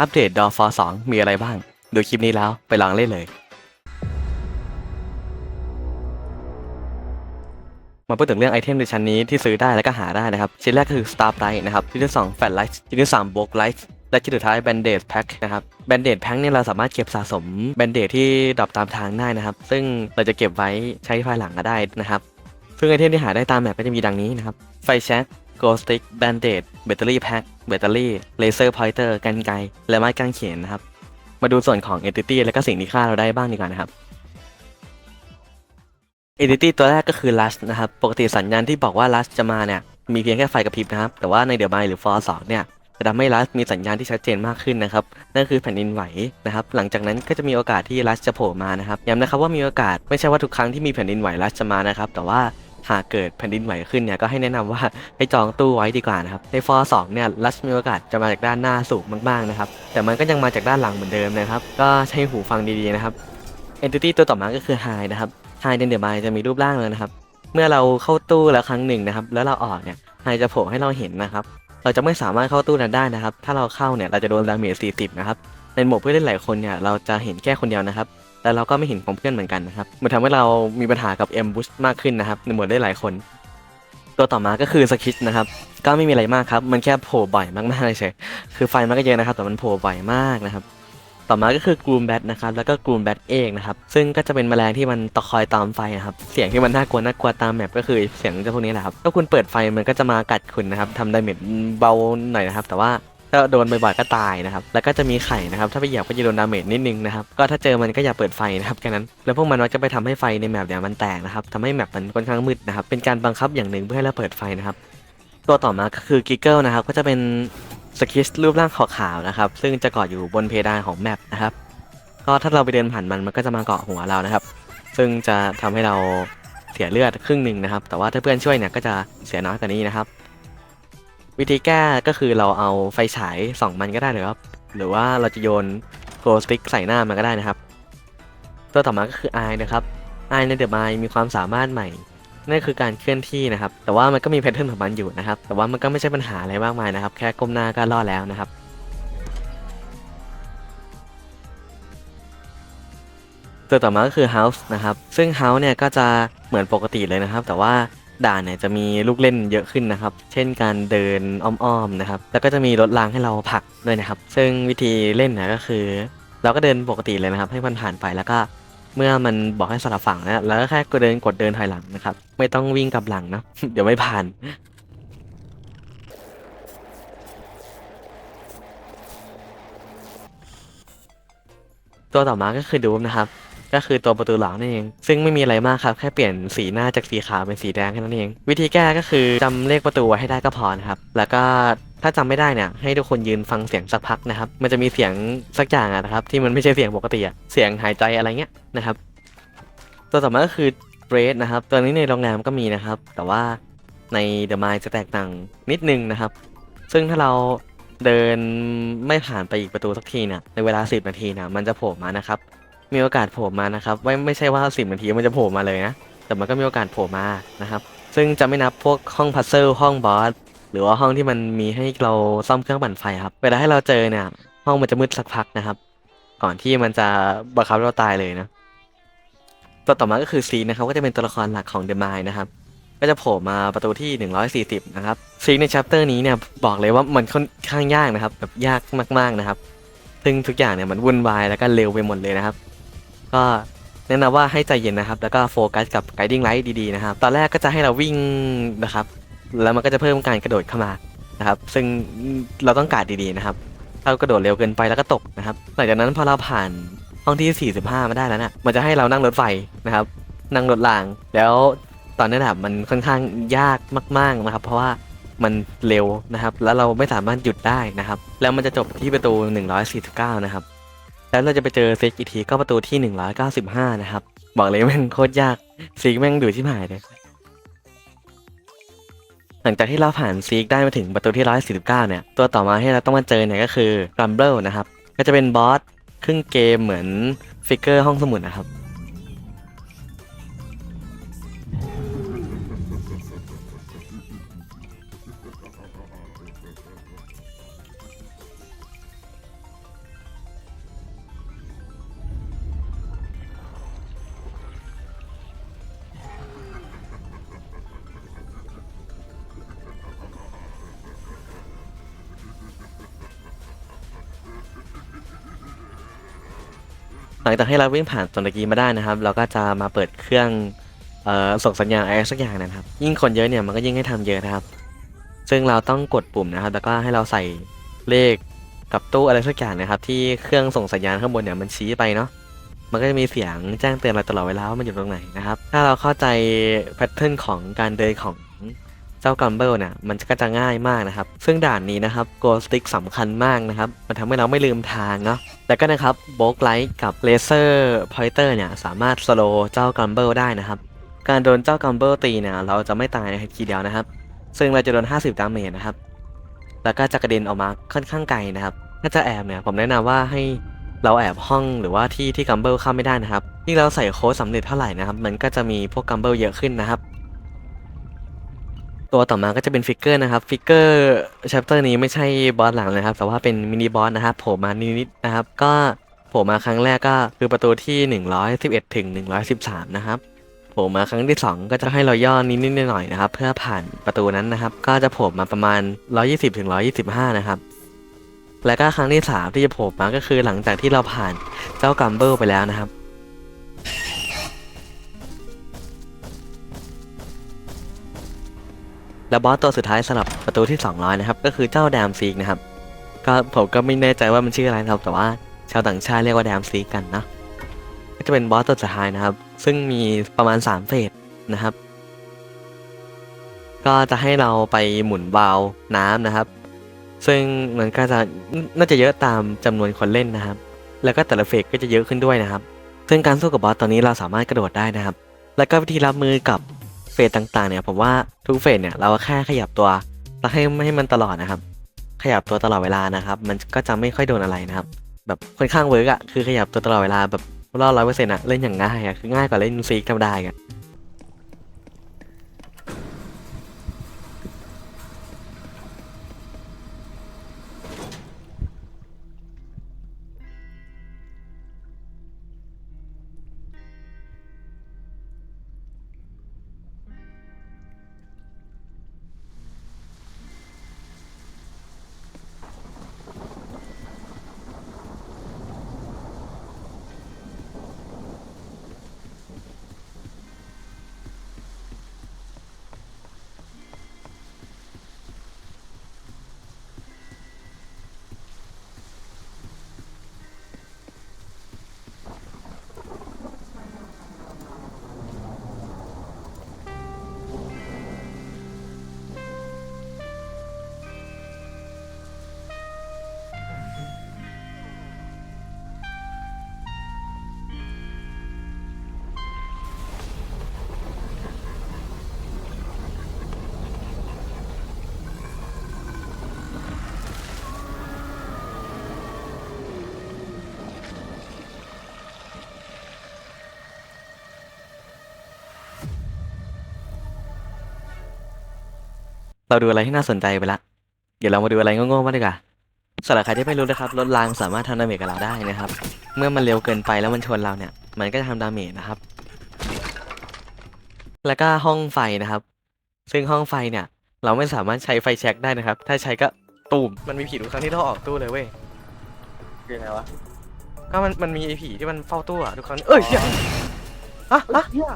อัปเดตดอฟอ2มีอะไรบ้าง ดูคลิปนี้แล้วไปลองเล่นเลย มาพูดถึงเรื่องไอเทมในชั้นนี้ที่ซื้อได้และก็หาได้นะครับ ชิ้นแรกก็คือ Star Bright นะครับ ชิ้นที่2 Fat Light ชิ้นที่3 b o k Light และชิ้นสุดท้าย Bandage Pack นะครับ Bandage Pack เนี่ยเราสามารถเก็บสะสม Bandage ที่ดรอปตามทางได้นะครับ ซึ่งเราจะเก็บไว้ใช้ภายหลังก็ได้นะครับ ซึ่งไอเทมที่หาได้ตามแมปก็จะมีดังนี้นะครับ ไฟแช็ก Go Stick Bandage แบตเตอรี่แพ็คแบตเตอรี่เลเซอร์พอยเตอร์กันไกรและไม้กางเขนนะครับ มาดูส่วนของ Entity และก็สิ่งที่ฆ่าเราได้บ้างดีกว่านะครับ Entity ตัวแรกก็คือ Lust นะครับ ปกติสัญญาณที่บอกว่า Lust จะมาเนี่ยมีเพียงแค่ไฟกระพริบนะครับ แต่ว่าในเด e ะ i หรือ For 2เนี่ยจะทำให้ Lust มีสัญญาณที่ชัดเจนมากขึ้นนะครับ นั่นคือแผ่นดินไหวนะครับ หลังจากนั้นก็จะมีโอกาสที่ Lust จะโผล่มานะครับ ย้ำนะครับว่ามีโอกาสไม่ใช่ว่าทุกครั้งที่มีแผ่นดินไหว Lust จะมานะครับ แต่ว่า หากเกิดแผ่นดินไหวขึ้นเนี่ยก็ให้แนะนำว่าให้จองตู้ไว้ดีกว่านะครับ ใน For 2เนี่ย Lust มีโอกาสจะมาจากด้านหน้าสูงมากๆนะครับ แต่มันก็ยังมาจากด้านหลังเหมือนเดิมนะครับ ก็ใช้หูฟังดีๆนะครับ Entity ตัวต่อมาก็คือ High นะครับ High ในเด e ะ i จะมีรูปร่างเลยนะครับ เมื่อเราเข้าตู้แล้วครั้งหนึ่งนะครับ แล้วเราออกเนี่ยไฮจะโผล่ให้เราเห็นนะครับ เราจะไม่สามารถเข้าตู้นั้นได้นะครับ ถ้าเราเข้าเนี่ยเราจะโดนดาเมจ40 นะครับ ในโหมดเพื่อนเล่นหลายคนเนี่ยเราจะเห็นแค่คนเดียวนะครับ แต่เราก็ไม่เห็นของเพื่อนเหมือนกันนะครับมันทำให้เรามีปัญหากับเอ็มบูชมากขึ้นนะครับในหมดได้หลายคน ตัวต่อมาก็คือสคิชนะครับก็ไม่มีอะไรมากครับ มันแค่โผล่บ่อยมากๆเลยเฉยคือไฟมันก็เยอะนะครับ แต่มันโผล่บ่อยมากนะครับต่อมาก็คือกรูมแบทนะครับแล้วก็กรูมแบทเอกนะครับซึ่งก็จะเป็นแมลงที่มันตะคอยตามไฟนะครับเสียงที่มันน่ากลัวน่ากลัวตามแมปก็คือเสียงเจ้าพวกนี้แหละครับถ้าคุณเปิดไฟมันก็จะมากัดคุณนะครับทำดาเมจเบาหน่อยนะครับ แต่ว่า ถ้าโดนบ่อยๆก็ตายนะครับ แล้วก็จะมีไข่นะครับ ถ้าไปเหยียบก็จะโดนดาเมจนิดนึงนะครับ ก็ถ้าเจอมันก็อย่าเปิดไฟนะครับแค่นั้น แล้วพวกมันจะไปทำให้ไฟในแมปเนี่ยมันแตกนะครับทำให้แมปมันค่อนข้างมืดนะครับ เป็นการบังคับอย่างหนึ่งเพื่อให้เราเปิดไฟนะครับ ตัวต่อมาก็คือกิกเกิลนะครับ ก็จะเป็นสคิชรูปร่างขาวๆนะครับ ซึ่งจะเกาะอยู่บนเพดานของแมปนะครับ ก็ถ้าเราไปเดินผ่านมันมันก็จะมาเกาะหัวเรานะครับ ซึ่งจะทำให้เราเสียเลือดครึ่งหนึ่งนะครับ แต่ว่าถ้าเพื่อนช่วยเนี่ยก็จะเสียน้อยกว่านี้นะครับ วิธีแก้ก็คือเราเอาไฟฉายส่องมันก็ได้เลยครับหรือว่าเราจะโยนโกลสติ๊กใส่หน้ามันก็ได้นะครับ ตัวต่อมาก็คือไอนะครับไอในเดอะไมมีความสามารถใหม่นั่นคือการเคลื่อนที่นะครับ แต่ว่ามันก็มีแพทเทิร์นของมันอยู่นะครับ แต่ว่ามันก็ไม่ใช่ปัญหาอะไรมากมายนะครับ แค่ก้มหน้าก็รอดแล้วนะครับ ตัวต่อมาก็คือ House นะครับ ซึ่ง House เนี่ยก็จะเหมือนปกติเลยนะครับ แต่ว่า ด่านเนี่ยจะมีลูกเล่นเยอะขึ้นนะครับ เช่นการเดินอ้อมๆนะครับ แล้วก็จะมีรถรางให้เราผลักด้วยนะครับ ซึ่งวิธีเล่นเนี่ยก็คือ เราก็เดินปกติเลยนะครับ ให้มันผ่านไปแล้วก็เมื่อมันบอกให้สลับฝั่งนะแล้วก็แค่กดเดินกดเดินถอยหลังนะครับ ไม่ต้องวิ่งกลับหลังนะ เดี๋ยวไม่ผ่าน ตัวต่อมาก็คือดูมนะครับ ก็คือตัวประตูหลังนั่นเอง ซึ่งไม่มีอะไรมากครับ แค่เปลี่ยนสีหน้าจากสีขาวเป็นสีแดงแค่นั้นเอง วิธีแก้ก็คือจำเลขประตูไว้ให้ได้ก็พอนะครับ แล้วก็ถ้าจำไม่ได้เนี่ยให้ทุกคนยืนฟังเสียงสักพักนะครับ มันจะมีเสียงสักอย่างอะนะครับ ที่มันไม่ใช่เสียงปกติอะเสียงหายใจอะไรเงี้ยนะครับ ตัวต่อมาก็คือเบรดนะครับ ตัวนี้ในโรงแรมก็มีนะครับ แต่ว่าในเดอะม d จะแตกต่างนิดนึงนะครับ ซึ่งถ้าเราเดินไม่ผ่านไปอีกประตูสักทีเนี่ยในเวลา 10 นาทีเนี่ยมันจะโผล่มานะครับ มีโอกาสโผล่มานะครับไม่ไม่ใช่ว่า 10 นาทีมันจะโผล่มาเลยนะ แต่มันก็มีโอกาสโผล่มานะครับ ซึ่งจะไม่นับพวกห้องพัซเซิลห้องบอสหรือว่าห้องที่มันมีให้เราซ่อมเครื่องปั่นไฟครับ เวลาให้เราเจอเนี่ย ห้องมันจะมืดสักพักนะครับ ก่อนที่มันจะบังคับเราตายเลยนะตัวต่อมาก็คือซีนะครับก็จะเป็นตัวละครหลักของเดอะมายนะครับก็จะโผล่มาประตูที่ 140 นะครับซีในชัปเตอร์นี้เนี่ยบอกเลยว่ามันค่อนข้างยากนะครับแบบยากมากๆนะครับ ซึ่งทุกอย่างเนี่ยมันวุ่นวายแล้วก็เร็วไปหมดเลยนะครับ ก็แนะนำว่าให้ใจเย็นนะครับ แล้วก็โฟกัสกับ guiding light ดีๆนะครับ ตอนแรกก็จะให้เราวิ่งนะครับ แล้วมันก็จะเพิ่มการกระโดดเข้ามานะครับ ซึ่งเราต้องการดีๆนะครับ ถ้ากระโดดเร็วเกินไปแล้วก็ตกนะครับ หลังจากนั้นพอเราผ่านห้องที่ 45 มาได้แล้วนะ่ะ มันจะให้เรานั่งรถไฟนะครับ นั่งรถราง แล้วตอนนั้นแบบมันค่อนข้างยากมาก ๆนะครับ เพราะว่ามันเร็วนะครับ แล้วเราไม่สามารถหยุดได้นะครับ แล้วมันจะจบที่ประตู 149 นะครับ แล้วเราจะไปเจอซิกอีกทีก็ประตูที่195นะครับ บอกเลยแม่งโคตรยากซิกแม่งดูที่หายเลยหลังจากที่เราผ่านซีกได้มาถึงประตูที่149เนี่ย ตัวต่อมาให้เราต้องมาเจอเนี่ยก็คือรัมเบิลนะครับ ก็จะเป็นบอสครึ่งเกมเหมือนฟิกเกอร์ห้องสมุดนะครับ ลังจากให้เราวิ่งผ่านตัวตะกี้มาได้นะครับ เราก็จะมาเปิดเครื่องเอ่อส่งสัญญาณอะไรสักอย่างนะครับ ยิ่งคนเยอะเนี่ยมันก็ยิ่งให้ทำเยอะนะครับ ซึ่งเราต้องกดปุ่มนะครับ แล้วก็ให้เราใส่เลขกับตู้อะไรสักอย่างนะครับ ที่เครื่องส่งสัญญาณข้างบนเนี่ยมันชี้ไปเนาะมันก็จะมีเสียงแจ้งเตือนเราตลอดเวลาว่ามันอยู่ตรงไหนนะครับ ถ้าเราเข้าใจแพทเทิร์นของการเดินของ เจ้ากัมเบิลเนี่ยมันก็จะง่ายมากนะครับ ซึ่งด่านนี้นะครับโกสติกสำคัญมากนะครับ มันทำให้เราไม่ลืมทางเนาะแล้วก็นะครับโบกไลท์กับเลเซอร์พอยเตอร์เนี่ยสามารถสโลเจ้ากัมเบิลได้นะครับ การโดนเจ้ากัมเบิลตีเนี่ยเราจะไม่ตายในทีเดียวนะครับ ซึ่งเราจะโดน 50 ดาเมจนะครับ แล้วก็จะกระเด็นออกมาค่อนข้างไกลนะครับ ถ้าจะแอบเนี่ยผมแนะนำว่าให้เราแอบห้องหรือว่าที่ที่กัมเบิลเข้าไม่ได้นะครับยิ่งเราใส่โค้ดสำเร็จเท่าไหร่นะครับ มันก็จะมีพวกกัมเบิลเยอะขึ้นนะครับ ตัวต่อมาก็จะเป็นฟิกเกอร์นะครับฟิกเกอร์แชปเตอร์นี้ไม่ใช่บอสหลังนะครับ แต่ว่าเป็นมินิบอสนะครับโผล่มานิดๆนะครับ ก็โผล่มาครั้งแรกก็คือประตูที่ 111 ถึง 113 นะครับโผล่มาครั้งที่ 2 ก็จะให้เราย่อนิดๆหน่อยๆนะครับ เพื่อผ่านประตูนั้นนะครับ ก็จะโผล่มาประมาณ 120 ถึง 125 นะครับแล้วก็ครั้งที่ 3 ที่จะโผล่มาก็คือหลังจากที่เราผ่านเจ้ากัมเบิลไปแล้วนะครับ และบอสตัวสุดท้ายสำหรับประตูที่ 200 นะครับ ก็คือเจ้าแดมซีกนะครับ ก็ผมก็ไม่แน่ใจว่ามันชื่ออะไรนะครับ แต่ว่าชาวต่างชาติเรียกว่าแดมซีกกันนะก็จะเป็นบอสตัวสุดท้ายนะครับ ซึ่งมีประมาณ 3 เฟสนะครับ ก็จะให้เราไปหมุนวาล์วน้ำนะครับ ซึ่งมันก็จะน่าจะเยอะตามจำนวนคนเล่นนะครับ แล้วก็แต่ละเฟสก็จะเยอะขึ้นด้วยนะครับ ซึ่งการสู้กับบอสตอนนี้เราสามารถกระโดดได้นะครับ แล้วก็วิธีรับมือกับ ฟสต่างๆเนี่ยผมว่าทุกเฟสเนี่ยเราแค่ขยับตัวแล้วให้ไม่ให้มันตลอดนะครับ ขยับตัวตลอดเวลานะครับ มันก็จะไม่ค่อยโดนอะไรนะครับ แบบค่อนข้างเวิร์กอะคือขยับตัวตลอดเวลาแบบรอดร้อยเปอร์เซ็นต์อะเล่นอย่างง่ายอะคือง่ายกว่าเล่นซีกธรรมดาอีกอะ เราดูอะไรที่น่าสนใจไปละ เดี๋ยวเรามาดูอะไรโง่ๆมางดีกว่าสำหรับใครที่ไม่รู้นะครับรถรางสามารถทำดาเมจกับเราได้นะครับ เมื่อมันเร็วเกินไปแล้วมันชนเราเนี่ย มันก็จะทำดาเมจนะครับ แล้วก็ห้องไฟนะครับ ซึ่งห้องไฟเนี่ย เราไม่สามารถใช้ไฟแช็กได้นะครับ ถ้าใช้ก็ตูมมันมีผีทุกครั้งที่เราออกตู้เลยเว้ยคือไงวะก็มันมันมีไอ้ผีที่มันเฝ้าตู้อะทุกครั้งเอ้ยเหี้ยฮะฮะเฮีย